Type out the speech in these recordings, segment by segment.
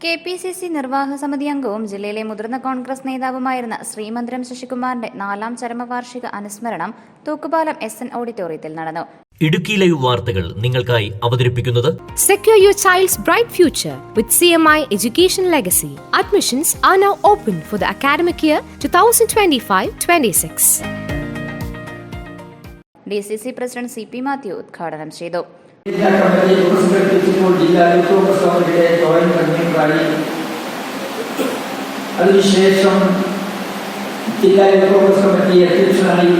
K P C C നിർവാഹക സമിതി അംഗവും ജില്ലയിലെ മുതിർന്ന കോൺഗ്രസ് നേതാവുമായിരുന്ന ശ്രീമന്ദിരം ശശികുമാറിന്റെ നാലാം ചരമവാർഷിക അനുസ്മരണം തൂക്കുപാലം എസ് എൻ ഓഡിറ്റോറിയത്തിൽ നടന്നു. ഇടുക്കി ലൈവ് വാർത്തകൾ നിങ്ങൾക്കായി അവതരിപ്പിക്കുന്നത് secure your child's bright future with C M I education legacy admissions are now open for the academic year two thousand twenty five twenty six D C C president C P Mathew ഉദ്ഘാടനം ചെയ്തു. ജില്ലാ committee പുരസ്കരിച്ചപ്പോൾ ജില്ലാ youth Congress കമ്മിറ്റിയുടെ joint കൺവീനറായി. അതിനുശേഷം ജില്ലാ youth Congress committee അധ്യക്ഷനായി.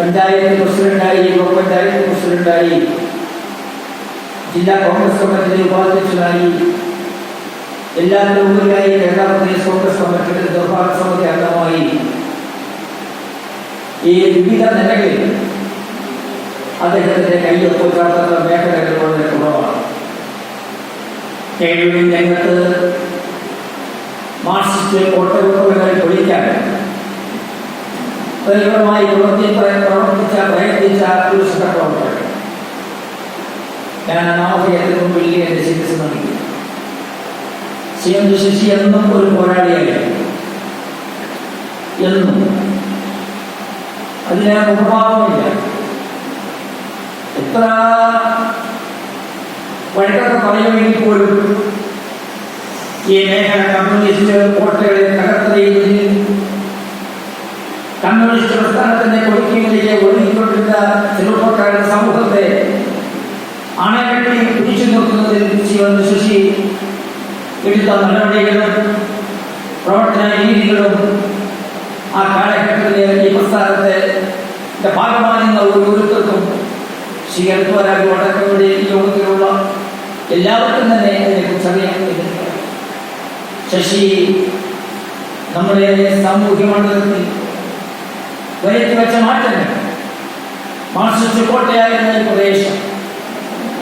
പഞ്ചായത്ത് പ്രസിഡന്റായി block panchayat പ്രസിഡന്റായി. ജില്ലാ കോൺഗ്രസ് കമ്മിറ്റിയുടെ ഉപാധ്യക്ഷനായി. എല്ലാ ലോകങ്ങളിലായി കേരള പ്രദേശ് കോൺഗ്രസ് കമ്മിറ്റിയുടെ നിർവാഹക സമിതി അംഗമായി. ഈ വിവിധ നിലകളിൽ അദ്ദേഹത്തിന്റെ കയ്യിൽ പോകാത്ത മേഖലകൾ വളരെ കുറവാണ്. കേരളീയ രംഗത്ത് മാർക്സിസ്റ്റ് കോട്ടകുറവുകളെ പൊളിക്കാൻ തീവ്രമായി പ്രവർത്തി പ്രവർത്തിച്ച പ്രയത്നിച്ച സഹപ്രവർത്തകൻ ഞാൻ നാമധേയത്തിന് മുമ്പിൽ എന്റെ ചികിത്സ നൽകി. സി എം ശശി എന്നും ഒരു പോരാളിയായിരുന്നു എന്നും. അതിന് മുഖഭാവമില്ല എത്ര വഴക്കൊക്കെ പറയുമെങ്കിൽ പോലും ഈ മേഖല കമ്മ്യൂണിസ്റ്റ് കോട്ടകളെ തകർത്തറിയുന്നതിൽ കമ്മ്യൂണിസ്റ്റ് പ്രസ്ഥാനത്തിന്റെ കൊടുക്കിലേക്ക് ഒഴുകിക്കൊണ്ടിരുന്ന ചെറുപ്പക്കാരുടെ സമൂഹത്തെ അണകെട്ടി പിടിച്ചു നിർത്തുന്നതിൽ ശിവൻ ശശി എടുത്ത നടപടികളും പ്രവർത്തന രീതികളും ആ കാലഘട്ടത്തിലെ ഈ പ്രസ്ഥാനത്തെ ഭാഗമാകുന്ന ഒരു ഗുരുത്വം സ്വീകരണവരാಗಿ വടക്കവിടെ ലോകത്തിലുള്ള എല്ലാവർക്കും തന്നെ അതിനെക്കുറിച്ച് അറിയാൻ ശശി നമ്മുടെ സാമൂഹ്യ മണ്ഡലത്തിൽ വരുത്തി വെച്ച മാറ്റങ്ങൾ. മാർസിസ്റ്റ് കോട്ടയായിരുന്ന ഈ പ്രദേശം.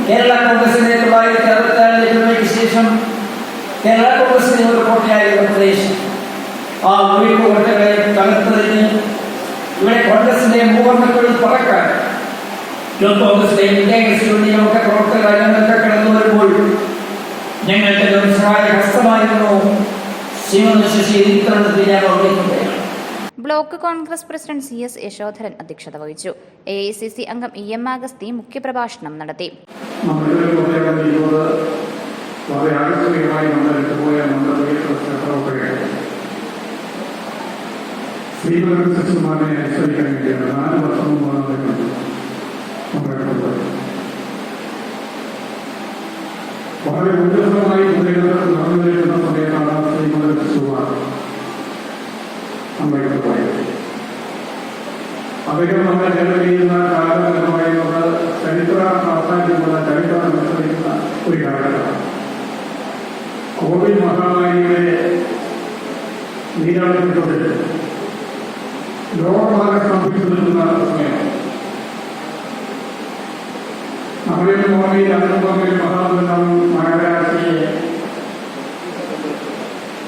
കേരള കോൺഗ്രസിനെ തൊള്ളായിരത്തി അറുപത്തിയാറിലെ ജനതയ്ക്ക് ശേഷം കേരള കോൺഗ്രസിനെ ഒരു കോട്ടയായിരുന്ന പ്രദേശം. ആ ഒഴിവ് കോട്ടകളെ തകർത്തതിന് ഇവിടെ കോൺഗ്രസിന്റെ മൂവർണക്കളിൽ പറക്കാൻ യൂത്ത് കോൺഗ്രസിന്റെയും ഇന്ത്യ കോൺഗ്രസിന്റെയും ഒക്കെ പ്രവർത്തകർ രംഗത്ത് കടന്നു വരുമ്പോൾ ഞങ്ങൾക്ക് ഒരു സഹായ ഹസ്തമായിരുന്നു ശ്രീമന്ത് ശശി ഇത്തരണത്തിൽ ഞാൻ ഓർമ്മിക്കുകയാണ് block Congress president C S Yasodharan അധ്യക്ഷത വഹിച്ചു. എ ഐ സി സി അംഗം ഇ എം ആഗസ്തി മുഖ്യപ്രഭാഷണം നടത്തി. വളരെ ഊർജസ്വലമായി മുന്നേറ്റം നടന്നു വരുന്ന സമയത്താണ് ശ്രീമതി സച്ചിമാർ നമ്മുടെ കൊണ്ടുപോയത് അദ്ദേഹം നമ്മളെ ചെലവഴിക്കുന്ന കാലം എന്ന് പറയുന്നത് ചരിത്ര പ്രാധാന്യമുള്ള ചരിത്രം അനുസരിക്കുന്ന കോവിഡ് മഹാമാരിയുടെ നീരാളിപ്പിൽ ലോകമാകെ സംഭവിച്ചു നിൽക്കുന്ന സമയം. നമ്മുടെ ഓർമ്മയിൽ അനുഭവങ്ങളിൽ മഹാദുരന്തം മഹാരാഷ്ട്രയെ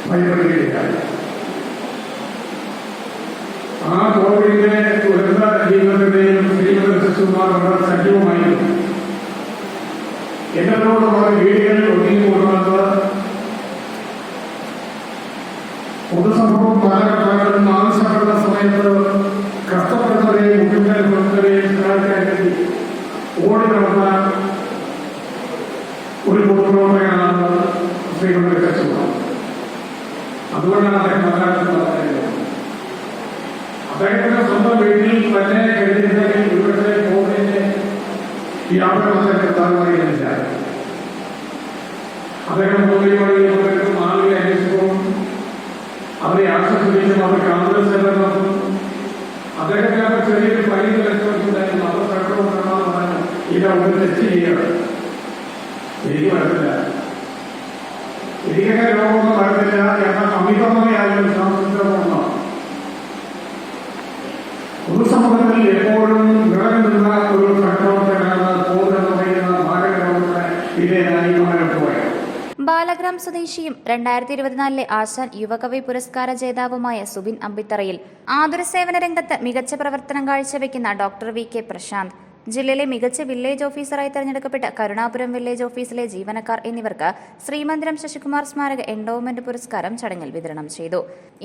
ഭയപ്പെടുകയില്ല ആ കോവിഡിന്റെ ദുരന്ത ജീവിതത്തിന്റെയും ശ്രീമതി ശിശുമാർ വളരെ സജീവമായിരുന്നു എന്നതോടുള്ള വീടുകളിൽ ഒതുങ്ങിക്കൂടുന്നത് പൊതുസംഭവം കാലഘട്ടങ്ങളിൽ ശ്രീമതി ശിശുമാർ അതുകൊണ്ടാണ് അദ്ദേഹം മലയാളത്തിൽ പറഞ്ഞത് അദ്ദേഹത്തിന്റെ സ്വന്തം വീട്ടിൽ തന്നെ കഴിഞ്ഞിരുന്നെങ്കിൽ ഇവിടുത്തെ കോവിഡിന്റെ ഈ നിർത്താൻ കഴിയുന്നില്ല അദ്ദേഹം മുഖ്യമന്ത്രി ആളുകളെ അന്വേഷിക്കും അവരെ ആശ്വസിപ്പിച്ചും അവർക്ക് സേവനം നടത്തും അദ്ദേഹത്തിന് അവർ ചെറിയൊരു പരിധി ലക്ഷ്യമുണ്ടായിരുന്നു അവർ പറഞ്ഞു ഇത് അവർ തെറ്റ് ചെയ്യണം. എനിക്ക് വരത്തില്ല എനിക്കൊക്കെ രോഗമൊന്നും വരത്തില്ല എന്നാൽ അമിതമായാലും വിശ്വാസത്തിലൊന്നും പൊതുസമൂഹത്തിൽ ഒരു കോവിഡ് എന്ന് പറയുന്ന മാരകരോഗത്തിന് വിധേയനായി മുന്നോട്ട് ബാലഗ്രാം സ്വദേശിയും രണ്ടായിരത്തി ഇരുപത്തിനാലിലെ ആശാൻ യുവകവി പുരസ്കാര ജേതാവുമായ സുബിൻ അമ്പിത്തറയിൽ ആതുര സേവന രംഗത്ത് മികച്ച പ്രവർത്തനം കാഴ്ചവെക്കുന്ന ഡോക്ടർ വി കെ പ്രശാന്ത്. ജില്ലയിലെ മികച്ച വില്ലേജ് ഓഫീസറായി തെരഞ്ഞെടുക്കപ്പെട്ട കരുണാപുരം വില്ലേജ് ഓഫീസിലെ ജീവനക്കാർ എന്നിവർക്ക് ശ്രീമന്ദിരം ശശികുമാർ സ്മാരക എൻഡോവ്മെന്റ് പുരസ്കാരം ചടങ്ങിൽ വിതരണം ചെയ്തു.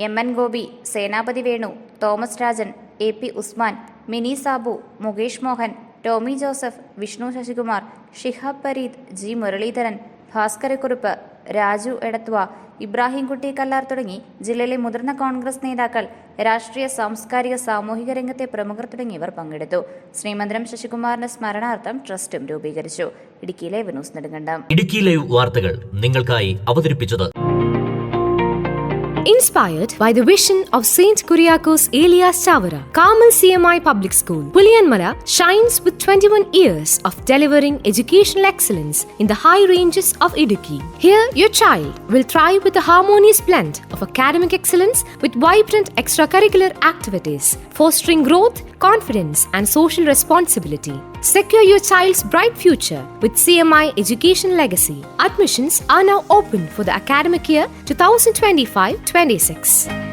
M N Gopi Senapathi Venu Thomas Rajan A P Usman Mini Sabu Mukesh Mohan Tomy Joseph Vishnu Sasikumar Shihab Pareed G Muraleedharan Bhaskarakurup Raju Edathua Ibrahimkutty Kallar തുടങ്ങി ജില്ലയിലെ മുതിർന്ന കോൺഗ്രസ് നേതാക്കൾ രാഷ്ട്രീയ സാംസ്കാരിക സാമൂഹിക രംഗത്തെ പ്രമുഖർ തുടങ്ങിയവർ പങ്കെടുത്തു. ശ്രീമന്ദിരം ശശികുമാറിന്റെ സ്മരണാർത്ഥം ട്രസ്റ്റും രൂപീകരിച്ചു. Idukki live news Nedumkandam. Idukki live വാർത്തകൾ നിങ്ങൾക്കായി അവതരിപ്പിച്ചത് Inspired by the vision of Saint Kuriakos Elias Chavara, Carmel CMI Public School, Puliyanmala shines with 21 years of delivering educational excellence in the high ranges of Idukki. Here, your child will thrive with a harmonious blend of academic excellence with vibrant extracurricular activities, fostering growth, confidence, and social responsibility. Secure your child's bright future with CMI Education Legacy. Admissions are now open for the academic year 2025 26.